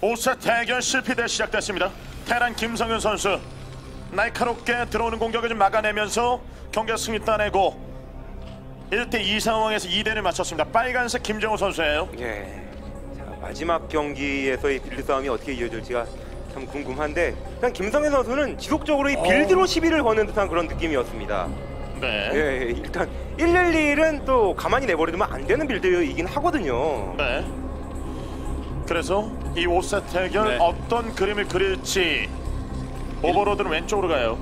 5세 대결 실패대 시작됐습니다. 테란 김성현 선수 날카롭게 들어오는 공격을 좀 막아내면서 경기 승리 따내고 1대2 상황에서 2대를 맞췄습니다. 빨간색 김정우 선수예요. 예. 자, 마지막 경기에서의 빌드 싸움이 어떻게 이어질지가 참 궁금한데 그냥 김성현 선수는 지속적으로 이 빌드로 시비를 거는 듯한 그런 느낌이었습니다. 네. 예, 예, 일단 111은 또 가만히 내버려두면 안 되는 빌드이긴 하거든요. 네. 그래서 이 5세 대결 네. 어떤 그림을 그릴지 오버로드는 왼쪽으로 가요.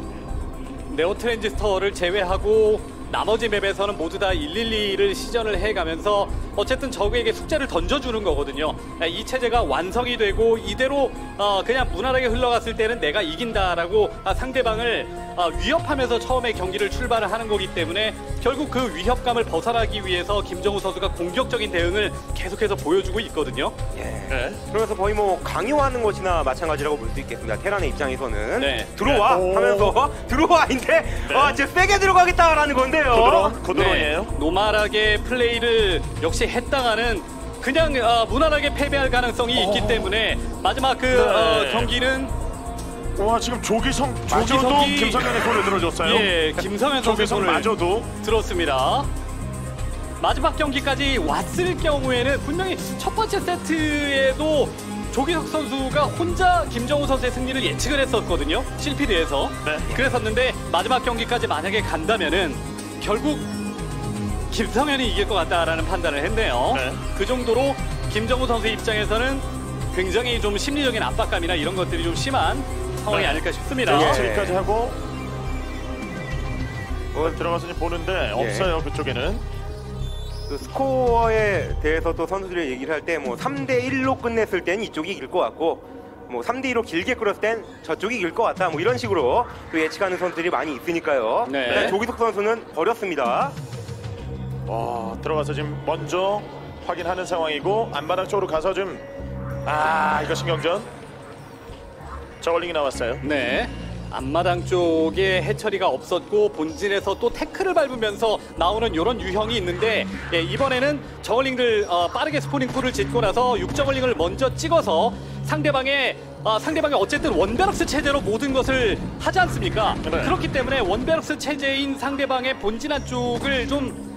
네오 트랜지스터를 제외하고 나머지 맵에서는 모두 다 112를 시전을 해가면서 어쨌든 적에게 숙제를 던져주는 거거든요. 이 체제가 완성이 되고 이대로 어, 그냥 무난하게 흘러갔을 때는 내가 이긴다라고 아, 상대방을 아, 위협하면서 처음에 경기를 출발을 하는 거기 때문에 결국 그 위협감을 벗어나기 위해서 김정우 선수가 공격적인 대응을 계속해서 보여주고 있거든요. 예. 네. 그래서 거의 뭐 강요하는 것이나 마찬가지라고 볼 수 있겠습니다. 테란의 입장에서는 네. 들어와 네. 오. 하면서 들어와인데 네. 아, 진짜 세게 들어가겠다라는 건데요. 고드론, 고드론이에요. 네, 노말하게 플레이를 역시 했다가는 그냥 어, 무난하게 패배할 가능성이 있기 때문에 마지막 그 네. 어, 경기는 와 지금 조기성 마저도 김성현의 손을 들어줬어요. 예 김성현 선수의 조기성 손을 마저도 들었습니다. 마지막 경기까지 왔을 경우에는 분명히 첫 번째 세트에도 조기석 선수가 혼자 김정우 선수의 승리를 예측을 했었거든요. 실피드에서. 네. 그랬었는데 마지막 경기까지 만약에 간다면은 결국 김성현이 이길 것 같다라는 판단을 했네요. 네. 그 정도로 김정우 선수 입장에서는 굉장히 좀 심리적인 압박감이나 이런 것들이 좀 심한 상황이 네. 아닐까 싶습니다. 예. 지금까지 하고 어, 들어가서 지금 보는데 예. 없어요 그쪽에는. 그 스코어에 대해서 또 선수들이 얘기를 할 때 뭐 3대 1로 끝냈을 땐 이쪽이 이길 것 같고 뭐 3대 2로 길게 끌었을 땐 저쪽이 이길 것 같다 뭐 이런 식으로 또 예측하는 선수들이 많이 있으니까요. 네. 일단 조기석 선수는 버렸습니다. 와 들어가서 지금 먼저 확인하는 상황이고 안마당 쪽으로 가서 좀 아 이거 신경전 저걸링이 나왔어요. 네. 앞마당 쪽에 해처리가 없었고 본진에서 또 태클을 밟으면서 나오는 이런 유형이 있는데 예, 이번에는 저글링들 어, 빠르게 스포닝 풀을 짓고 나서 육저글링을 먼저 찍어서 상대방의 아, 상대방이 어쨌든 원베럭스 체제로 모든 것을 하지 않습니까? 네. 그렇기 때문에 원베럭스 체제인 상대방의 본진 한쪽을 좀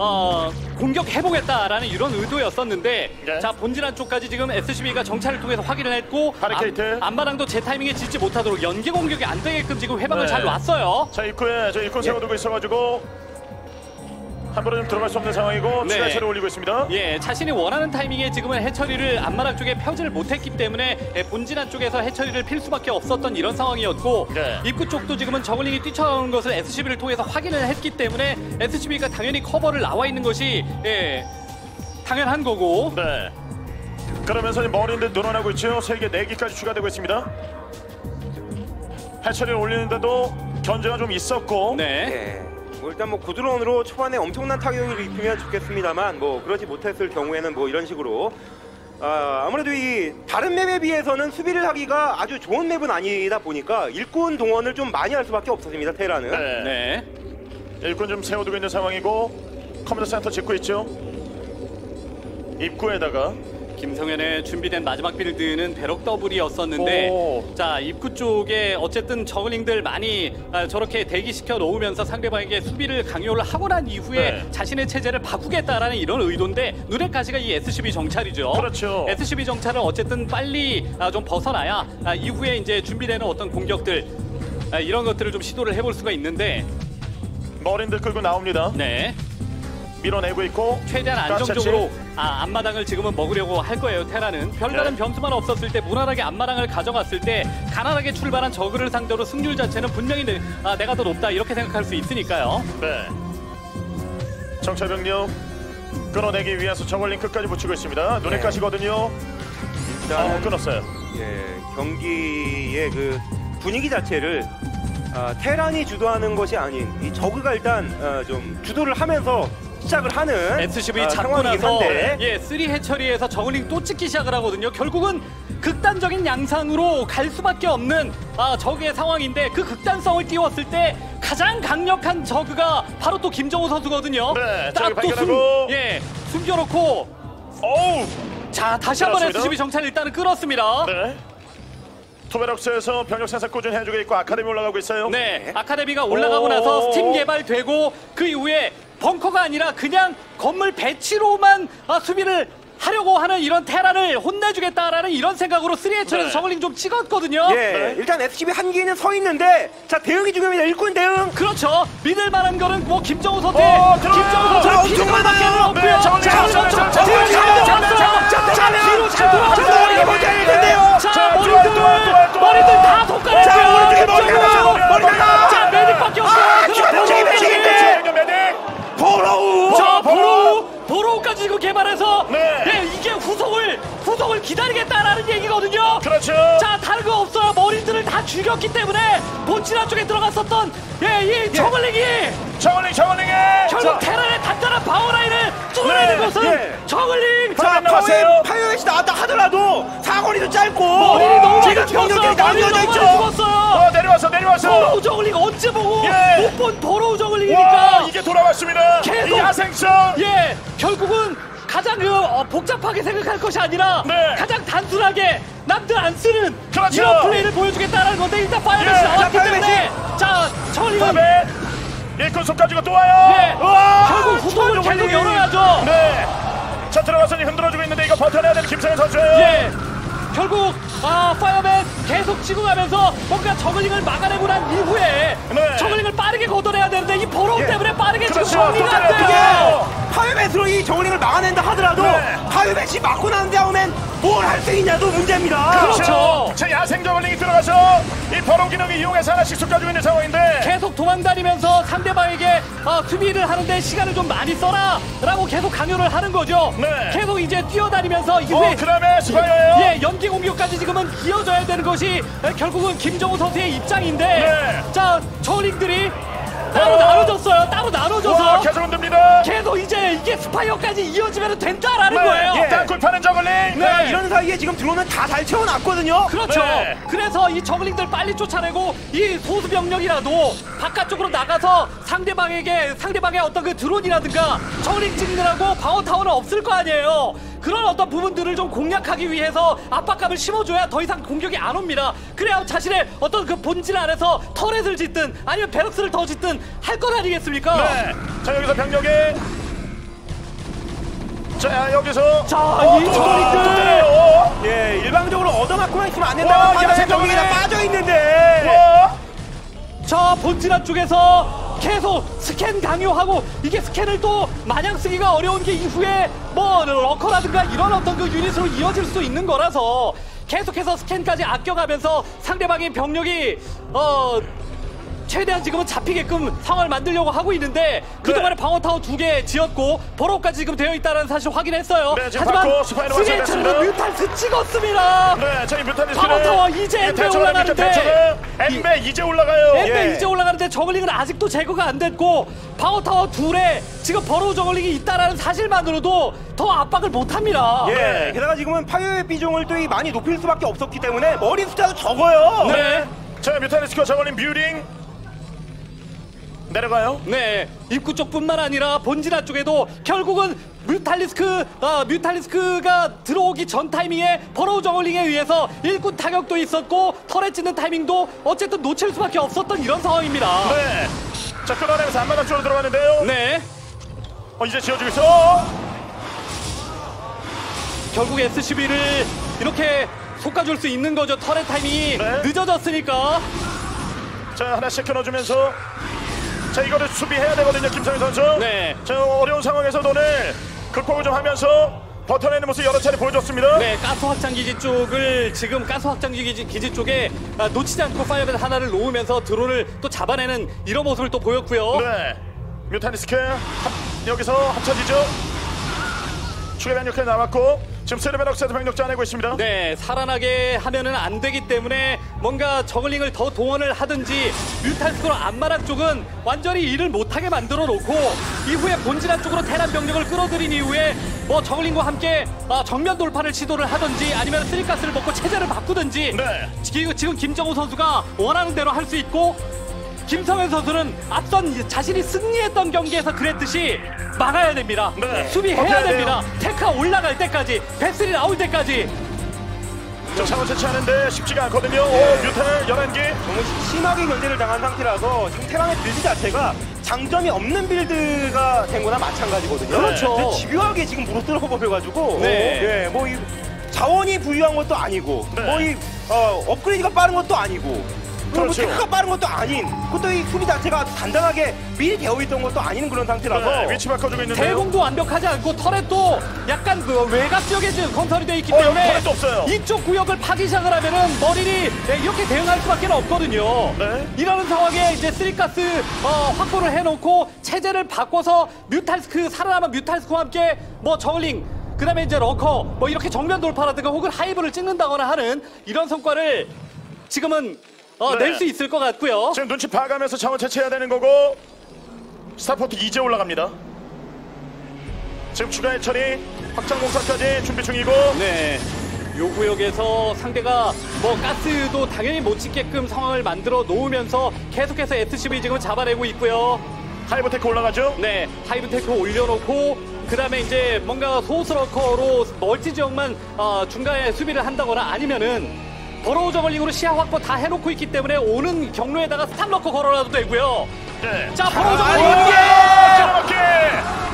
어, 공격해보겠다라는 이런 의도였었는데 네. 자 본진 한쪽까지 지금 SCB가 정찰을 통해서 확인을 했고 바리케이트. 앞- 앞마당도 제 타이밍에 짓지 못하도록 연계 공격이 안 되게끔 지금 회방을 네. 잘 놨어요. 자 입구에 저 입구 세워두고 있어가지고 함부로 좀 들어갈 수 없는 상황이고 네. 추가체를 올리고 있습니다. 예, 자신이 원하는 타이밍에 지금은 해처리를 앞마당 쪽에 펴지를 못했기 때문에 예, 본진 한 쪽에서 해처리를 필 수밖에 없었던 이런 상황이었고 네. 입구 쪽도 지금은 저글링이 뛰쳐나오는 것을 SCB를 통해서 확인을 했기 때문에 SCB가 당연히 커버를 나와 있는 것이 예, 당연한 거고 네. 그러면서 이 머리인데 늘어나고 있죠. 세 개, 네 개까지 추가되고 있습니다. 해처리를 올리는데도 견제가 좀 있었고. 네. 예. 뭐 일단 뭐 구드론으로 초반에 엄청난 타격을 입히면 좋겠습니다만 뭐 그러지 못했을 경우에는 뭐 이런 식으로 아, 아무래도 이 다른 맵에 비해서는 수비를 하기가 아주 좋은 맵은 아니다 보니까 일꾼 동원을 좀 많이 할 수밖에 없었습니다 테라는 네. 네. 일꾼 좀 세워두고 있는 상황이고 컴퓨터 센터 짓고 있죠. 입구에다가 김성현의 준비된 마지막 빌드는 배럭 더블이었었는데 오. 자 입구 쪽에 어쨌든 저글링들 많이 아, 저렇게 대기시켜 놓으면서 상대방에게 수비를 강요를 하고 난 이후에 네. 자신의 체제를 바꾸겠다라는 이런 의도인데 눈에 가시가 이 SCB 정찰이죠. 그렇죠. SCB 정찰을 어쨌든 빨리 아, 좀 벗어나야 아, 이후에 이제 준비되는 어떤 공격들 아, 이런 것들을 좀 시도를 해볼 수가 있는데 머리인들 끌고 나옵니다. 네. 밀어내고 있고 최대한 안정적으로 아, 앞마당을 지금은 먹으려고 할 거예요. 테라는 별다른 네. 변수만 없었을 때 무난하게 앞마당을 가져갔을 때 가난하게 출발한 저그를 상대로 승률 자체는 분명히 내, 아, 내가 더 높다 이렇게 생각할 수 있으니까요. 네. 정찰병력 끊어내기 위해서 저걸링 끝까지 붙이고 있습니다. 눈에 네. 가시거든요. 어, 일단은 끊었어요. 예, 경기의 그 분위기 자체를 아, 테란이 주도하는 것이 아닌 이 저그가 일단 어, 좀 주도를 하면서 시작을 하는 SCV 아, 잡고 상황이긴 나서 한데 예, 3 해처리에서 저글링 또 찍기 시작을 하거든요. 결국은 극단적인 양상으로 갈 수밖에 없는 아, 적의 상황인데 그 극단성을 띄웠을 때 가장 강력한 저그가 바로 또 김정우 선수거든요. 네, 딱 저기 또 숨, 발견하고. 예, 숨겨놓고 어우! 자 다시 한번 그렇습니다. SCB 정찰 일단은 끌었습니다. 네. 투베럭스에서 병력 생산 꾸준히 해주고 있고 아카데미 올라가고 있어요. 네, 아카데미가 올라가고 오. 나서 스팀 개발되고 그 이후에 벙커가 아니라 그냥 건물 배치로만 아, 수비를 하려고 하는 이런 테란을 혼내주겠다라는 이런 생각으로 3H에서 네. 저글링 좀 찍었거든요. 예, 네. 일단 SCB 한 개는 서 있는데 자 대응이 중요합니다. 일꾼 대응. 그렇죠. 믿을 만한 거는 뭐 김정우 선수, 어. 김정우 자, 선수 피지컬밖에 많아요. 없고요. 네, 저글링 자, 잡았어요. 자, 자, 자, 저글링 자, 잡았어요. 자, 자, 자, 자, 자, 뒤로 잘 먼저 있는데요. 자, 자, 머 머리들 다 손가락이에요. 자, 오른쪽에 김정우. 머리가, 머리가. 자, 메딕밖에 없어요. 아, 보로우까지. 메딕인데. 보러우. 자. 보로우, 보로우까지 지금 개발해서 네. 예, 이게 후속을 후속을 기다리겠다라는 얘기거든요. 그렇죠. 자, 다른 거 없어요. 머리들을 다 죽였기 때문에 본진화 쪽에 들어갔었던 예, 이 저글링이 저글링, 저글링에. 결국 자, 테란의 단단한 파워라인을 뚫어내는 네, 것은 예. 저글링. 자, 나왔어요. 나왔다 하더라도 사거리도 짧고 머리를 너무 많이 지금 죽었어요. 병력들이 머리를 나뉘어져 너무 있죠. 죽었어요. 어, 내려왔어, 내려왔어. 보로우 저글링 언제 보고 예. 못본 보로우 와, 저글링이니까 이게 돌아왔습니다. 계속. 이 야생성. 예, 결국은 가장 그 어, 복잡하게 생각할 것이 아니라 네. 가장 단순하게 남들 안 쓰는 그렇죠. 이런 플레이를 보여주겠다는 건데 일단 파이어맨이 예, 나왔기 자, 때문에 자 저글링은 다음에 일꾼 손 가지고 또 와요. 네, 우와, 결국 후속을. 계속 열어야죠. 네. 자 들어가서 흔들어주고 있는데 이거 버텨내야 되는 김성현 선수예요. 예. 결국 아 파이어맨 계속 치고 가면서 뭔가 저글링을 막아내고 난 이후에 네. 저글링을 빠르게 걷어내야 되는데 이 버로우 예. 때문에 빠르게 지금 그렇죠. 정리가 안. 돼요. 파이어맷으로 이 저울링을 막아낸다 하더라도 네. 파이어맷이 막고 난 다음엔 뭘 할 수 있냐도 문제입니다. 그렇죠. 자 야생 저글링이 들어가서 이 버로 기능을 이용해서 하나씩 쏙 가지고 있는 상황인데. 계속 도망다니면서 상대방에게 어, 수비를 하는데 시간을 좀 많이 써라 라고 계속 강요를 하는 거죠 네. 계속 이제 뛰어다니면서 이후에 어 그다음에 스파이어예요. 예, 연기 공격까지 지금은 이어져야 되는 것이 에, 결국은 김정우 선수의 입장인데 네. 자 저울링들이 따로 어. 나눠졌어 흔듭니다. 계속 이제 이게 스파이어까지 이어지면 된다라는 거예요 네. 땅굴 파는 저글링. 네. 이런 사이에 지금 드론은 다 잘 채워놨거든요. 그렇죠. 네. 그래서 이 저글링들 빨리 쫓아내고 이 소수 병력이라도 바깥쪽으로 나가서 상대방에게 상대방의 어떤 그 드론이라든가 저글링 찍느라고 방어 타워는 없을 거 아니에요. 그런 어떤 부분들을 좀 공략하기 위해서 압박감을 심어줘야 더 이상 공격이 안 옵니다. 그래야 자신의 어떤 그 본질 안에서 터렛을 짓든 아니면 베럭스를 더 짓든 할것 아니겠습니까? 네. 자 여기서 병력이. 자 여기서. 자, 어, 이 때려요. 예, 일방적으로 얻어맞고만 있으면 안 와, 된다고 야생 병력이 다 저글링. 빠져 있는데. 와. 저 본진한 쪽에서 계속 스캔 강요하고 이게 스캔을 또 마냥 쓰기가 어려운 게 이후에 뭐 러커라든가 이런 어떤 그 유닛으로 이어질 수 있는 거라서 계속해서 스캔까지 아껴가면서 상대방의 병력이 어 최대한 지금은 잡히게끔 상황을 만들려고 하고 있는데 그동안에 방어타워 두 개 지었고 버로까지 지금 되어 있다는 사실 확인했어요. 네, 하지만 완성됐습니다. 뮤탈스 찍었습니다. 네, 저희 뮤탄리스트. 방어타워 이제 엠베 올라가는데. 엠베 이제 올라가요. 엠베 예. 이제 올라가는데 저글링은 아직도 제거가 안 됐고 방어타워 둘에 지금 버로우 저글링이 있다라는 사실만으로도 더 압박을 못합니다. 예, 게다가 지금은 파이어의 비중을 또이 많이 높일 수밖에 없었기 때문에 머리 숫자도 적어요. 네. 자, 뮤탄리스크 저걸린 뮤링 내려가요. 네, 입구 쪽뿐만 아니라 본진화 쪽에도 결국은 뮤탈리스크, 아, 뮤탈리스크가 들어오기 전 타이밍에 버로우 저글링에 의해서 일꾼 타격도 있었고 털에 찌는 타이밍도 어쨌든 놓칠 수밖에 없었던 이런 상황입니다. 네. 자, 끌어내면서 안마당 쪽으로 들어가는데요. 네, 어, 이제 지어주고 있어. 결국 SCB를 이렇게 솎아줄 수 있는 거죠. 털의 타이밍이 네. 늦어졌으니까. 자, 하나씩 끊어주면서. 자, 이거를 수비해야 되거든요, 김성희 선수. 네. 자, 어려운 상황에서도 오늘 극복을 좀 하면서 버텨내는 모습 여러 차례 보여줬습니다. 네, 가스 확장 기지 쪽을 지금 가스 확장 기지, 기지 쪽에 아, 놓치지 않고 파이어맨 하나를 놓으면서 드론을 또 잡아내는 이런 모습을 또 보였고요. 네. 뮤탄리스크 합- 여기서 합쳐지죠. 추가 병력까지 나왔고 지금 세르베럭스에서 병력 짜내고 있습니다. 네, 살아나게 하면은 안 되기 때문에 뭔가 저글링을 더 동원을 하든지 뮤탈스크로 안마랑 쪽은 완전히 일을 못하게 만들어 놓고 이후에 본진한 쪽으로 테란 병력을 끌어들인 이후에 뭐 저글링과 함께 아, 정면 돌파를 시도를 하든지 아니면 쓰리가스를 먹고 체제를 바꾸든지 네. 지금, 지금 김정우 선수가 원하는 대로 할 수 있고 김성현 선수는 앞선 자신이 승리했던 경기에서 그랬듯이 막아야 됩니다. 네. 수비해야. 됩니다. 테크가 올라갈 때까지, 베슬이 나올 때까지. 자, 상황 채취하는데 쉽지가 않거든요. 오, 뮤탄을 11개. 너무 심하게 견제를 당한 상태라서 지금 테란의 빌드 자체가 장점이 없는 빌드가 된 거나 마찬가지거든요. 그렇죠. 근데 집요하게 지금 물어뜯어 버려가지고 네. 예, 뭐이 자원이 부유한 것도 아니고 네. 뭐이 어, 업그레이드가 빠른 것도 아니고 그리고 뭐 그렇죠. 테크가 빠른 것도 아닌 그것도 이 수비 자체가 아주 단단하게 미리 되어 있던 것도 아닌 그런 상태라서 네, 위치 바꿔주고 있는데요. 대공도 완벽하지 않고 터렛도 약간 그 외곽 지역에 지금 건설이 되어 있기 어, 여기 때문에 터렛도 없어요. 이쪽 구역을 파기 시작을 하면은 머리니 네, 이렇게 대응할 수밖에 없거든요. 네. 이러는 상황에 이제 쓰리가스 어, 확보를 해놓고 체제를 바꿔서 뮤탈스크 살아남은 뮤탈스크와 함께 뭐 저글링 그다음에 이제 러커 뭐 이렇게 정면 돌파라든가 혹은 하이브를 찍는다거나 하는 이런 성과를 지금은 어, 네. 낼수 있을 것 같고요. 지금 눈치 봐가면서 자원 채취해야 되는 거고 스타포트 이제 올라갑니다. 지금 추가 해처리 확장 공사까지 준비 중이고 네. 요 구역에서 상대가 뭐 가스도 당연히 못 찍게끔 상황을 만들어 놓으면서 계속해서 SCV 지금 잡아내고 있고요. 하이브테크 올라가죠. 네, 하이브테크 올려놓고 그 다음에 이제 뭔가 소스러커로 멀티 지역만 어, 중간에 수비를 한다거나 아니면은 버로우 저글링으로 시야 확보 다 해놓고 있기 때문에 오는 경로에다가 스탑러커 걸어놔도 되고요. 네. 자, 아, 저글링 게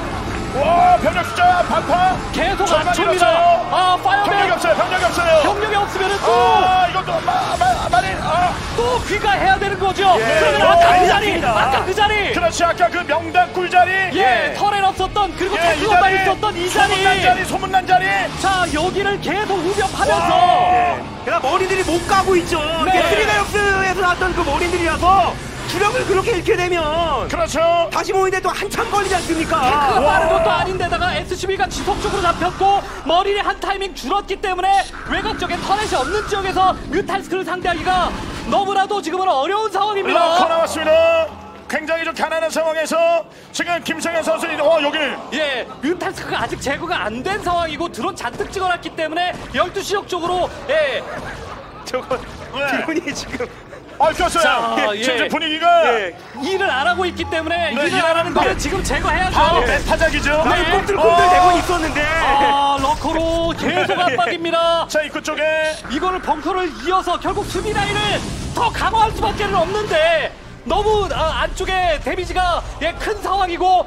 와, 병력 숫자 반파. 계속 절반이 안 춥니다. 없어요. 아, 병력이 파이어맨 없어요. 병력이 없어요. 경력이 없으면은 또 아, 이것도 마, 마, 많이 아. 또 귀가 해야 되는 거죠. 그러면 어, 아까 그 자리, 잡힙니다. 아까 그 자리. 그렇지 아까 그 명당 꿀 자리. 예, 털에 없었던 그리고 예, 테크로만 있었던 이 자리. 소문난 자리, 소문난 자리. 자, 여기를 계속 후벼파면서 예. 그러니까 머리들이 못 가고 있죠. 네. 스리가역스에서 나왔던 그 머리들이라서 주력을 그렇게 잃게 되면 그렇죠. 다시 모이는데 또 한참 걸리지 않습니까? 테크가 빠른 것도 아닌데다가 SCB가 지속적으로 잡혔고 머리를 한 타이밍 줄었기 때문에 외곽 쪽에 터렛이 없는 지역에서 뮤탈스크를 상대하기가 너무나도 지금은 어려운 상황입니다. 나왔습니다. 굉장히 좀 가난한 상황에서 지금 김성현 선수 어 여기 예, 뮤탈스크가 아직 제거가 안 된 상황이고 드론 잔뜩 찍어놨기 때문에 12시 역 쪽으로 예, 저거 네. 기분이 지금 아 꼈어요. 자, 예, 예. 지금 분위기가 예. 일을 안 하고 있기 때문에 일을 일을 안 하는 거는 네. 지금 제거해야죠. 바로 메타작이죠. 네. 꼼들꼼들 어. 대고 있었는데 아, 러커로 계속 압박입니다. 자 입구 쪽에 이거를 벙커를 이어서 결국 수비 라인을 더 강화할 수밖에 없는데 너무 아, 안쪽에 데미지가 예, 큰 상황이고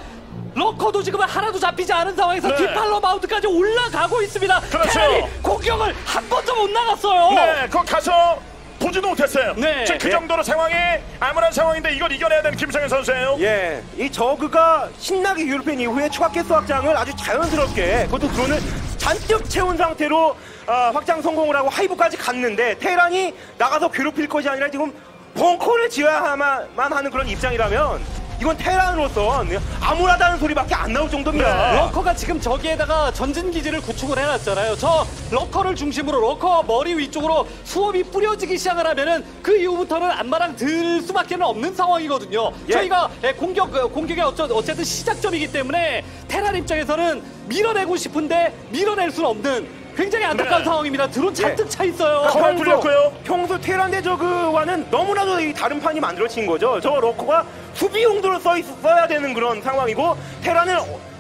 러커도 지금 하나도 잡히지 않은 상황에서 네. 뒷팔로 마운트까지 올라가고 있습니다. 그렇죠. 테란이 공격을 한 번도 못 나갔어요. 네, 거 가서 보지도 못했어요. 네. 지금 그 예. 정도로 상황이 암울한 상황인데 이걸 이겨내야 되는 김성현 선수예요. 예, 이 저그가 신나게 유럽팬 이후에 추가 개수 확장을 아주 자연스럽게 그것도 드론을 잔뜩 채운 상태로 아, 확장 성공을 하고 하이브까지 갔는데 테란이 나가서 괴롭힐 것이 아니라 지금 벙커를 지어야만 하는 그런 입장이라면 이건 테란으로서 암울하다는 소리밖에 안 나올 정도입니다. 네. 러커가 지금 저기에다가 전진 기지를 구축을 해놨잖아요. 저 러커를 중심으로 러커 머리 위쪽으로 수업이 뿌려지기 시작을 하면은 그 이후부터는 안마랑 들 수밖에 없는 상황이거든요. 예. 저희가 예, 공격 어, 공격의 어쨌든 시작점이기 때문에 테란 입장에서는 밀어내고 싶은데 밀어낼 수는 없는 굉장히 안타까운 네. 상황입니다. 드론 잔뜩 차 있어요. 커널 뚫렸고요. 평소 테란 대 저그와는 너무나도 이 다른 판이 만들어진 거죠. 저 러커가 수비 용도로 써 있, 써야 되는 그런 상황이고 테란은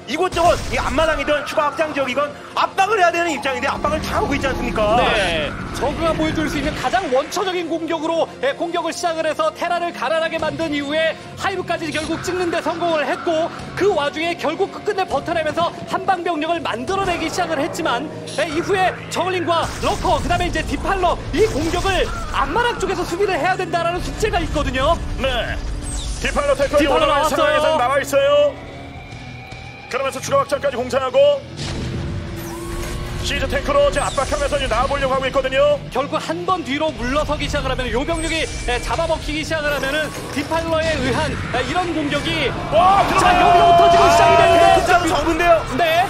이곳저곳 이 앞마당이든 추가 확장 지역이건 압박을 해야 되는 입장인데 압박을 다 하고 있지 않습니까? 네, 저그가 보여줄 수 있는 가장 원초적인 공격으로 예, 공격을 시작을 해서 테란을 가난하게 만든 이후에 하이브까지 결국 찍는데 성공을 했고 그 와중에 결국 끝끝내 버텨내면서 한방 병력을 만들어내기 시작을 했지만 예, 이후에 저글링과 러커 그다음에 이제 디팔러 이 공격을 안마랑 쪽에서 수비를 해야 된다라는 숙제가 있거든요. 네. 테크이 디팔로 올라간 나왔어요. 상황에서 나와 있어요. 그러면서 추가 확장까지 공사하고 시즈 탱크로 지금 압박하면서 이제 나와보려고 하고 있거든요. 결국 한 번 뒤로 물러서기 시작을 하면 요 병력이 예, 잡아먹히기 시작을 하면은 디팔러에 의한 예, 이런 공격이 와, 자 들어가요. 여기서부터 지금 시작이 되는데 숫자도 적은데요. 네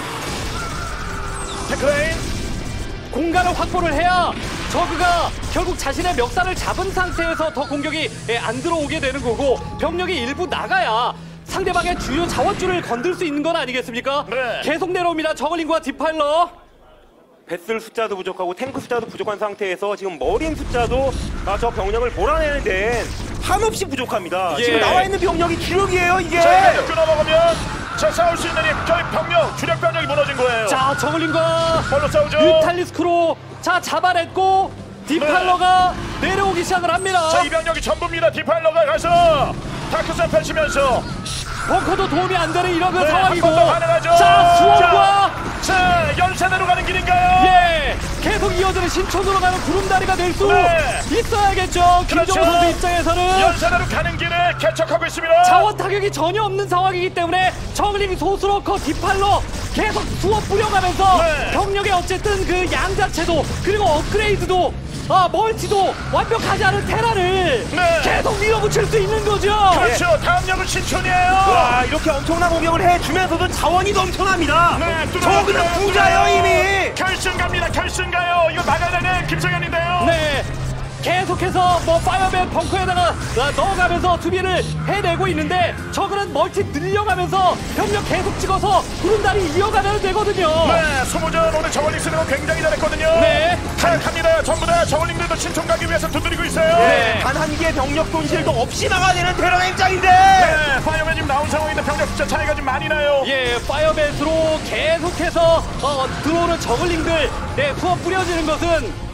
테크레인. 공간을 확보를 해야 저그가 결국 자신의 멱살을 잡은 상태에서 더 공격이 예, 안 들어오게 되는 거고 병력이 일부 나가야 상대방의 주요 자원줄을 건들 수 있는 건 아니겠습니까? 네. 계속 내려옵니다. 저글링과 디팔러. 배슬 숫자도 부족하고 탱크 숫자도 부족한 상태에서 지금 머린 숫자도 아, 저 병력을 몰아내는 데는 한없이 부족합니다. 예. 지금 나와 있는 병력이 주력이에요 이게. 자, 이제 끊어먹으면 자 싸울 수 있는 힘, 저희 병력, 주력 병력이 무너진 거예요. 자, 싸우죠? 뮤탈리스크로 자 잡아냈고 디팔러가 내려오기 시작을 합니다. 자, 이 병력이 전부입니다. 디파일러가 가서 다크선 펼치면서 벙커도 도움이 안 되는 이런 그 네, 상황이고. 가능하죠. 자, 수원과 자, 연산으로 가는 길인가요? 예 계속 이어지는 신촌으로 가는 구름다리가 될수 네. 있어야겠죠. 그렇죠. 선수 입장에서는 연산으로 가는 길을 개척하고 있습니다. 자원 타격이 전혀 없는 상황이기 때문에 저글링 소스로커 디팔러 계속 수업 뿌려가면서 네. 병력의 어쨌든 그 양 자체도 그리고 업그레이드도 아 멀티도 완벽하지 않은 테라를 네. 계속 밀어붙일 수 있는 거죠. 그렇죠. 다음 역은 신촌이에요. 와 이렇게 엄청난 공격을 해주면서도 자원이 넘쳐납니다. 네, 저그는 부자요 이미. 결승 갑니다. 결승 가요. 이거 막아야 되는 김성현인데요. 네. 계속해서 뭐 파이어맨 벙커에다가 아, 넣어가면서 수비를 해내고 있는데 저그는 멀티 늘려가면서 병력 계속 찍어서 구름다리 이어가면 되거든요. 네, 소모전 오늘 저울링 쓰는 거 굉장히 잘했거든요. 네. 타락합니다. 전부 다 저울링들도 신촌 가기 위해서 두드리고 있어요. 네. 단 한 개의 병력 손실도 없이 나가되는 테러 행장인데. 네, 파이어맨 지금 나온 상황인데 병력 숫자 차이가 좀 많이 나요. 예, 파이어맨으로 계속해서 어, 들어오는 저글링들 네, 수업 뿌려지는 것은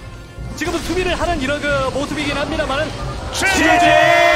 지금은 수비를 하는 이런 그 모습이긴 합니다만은 지지!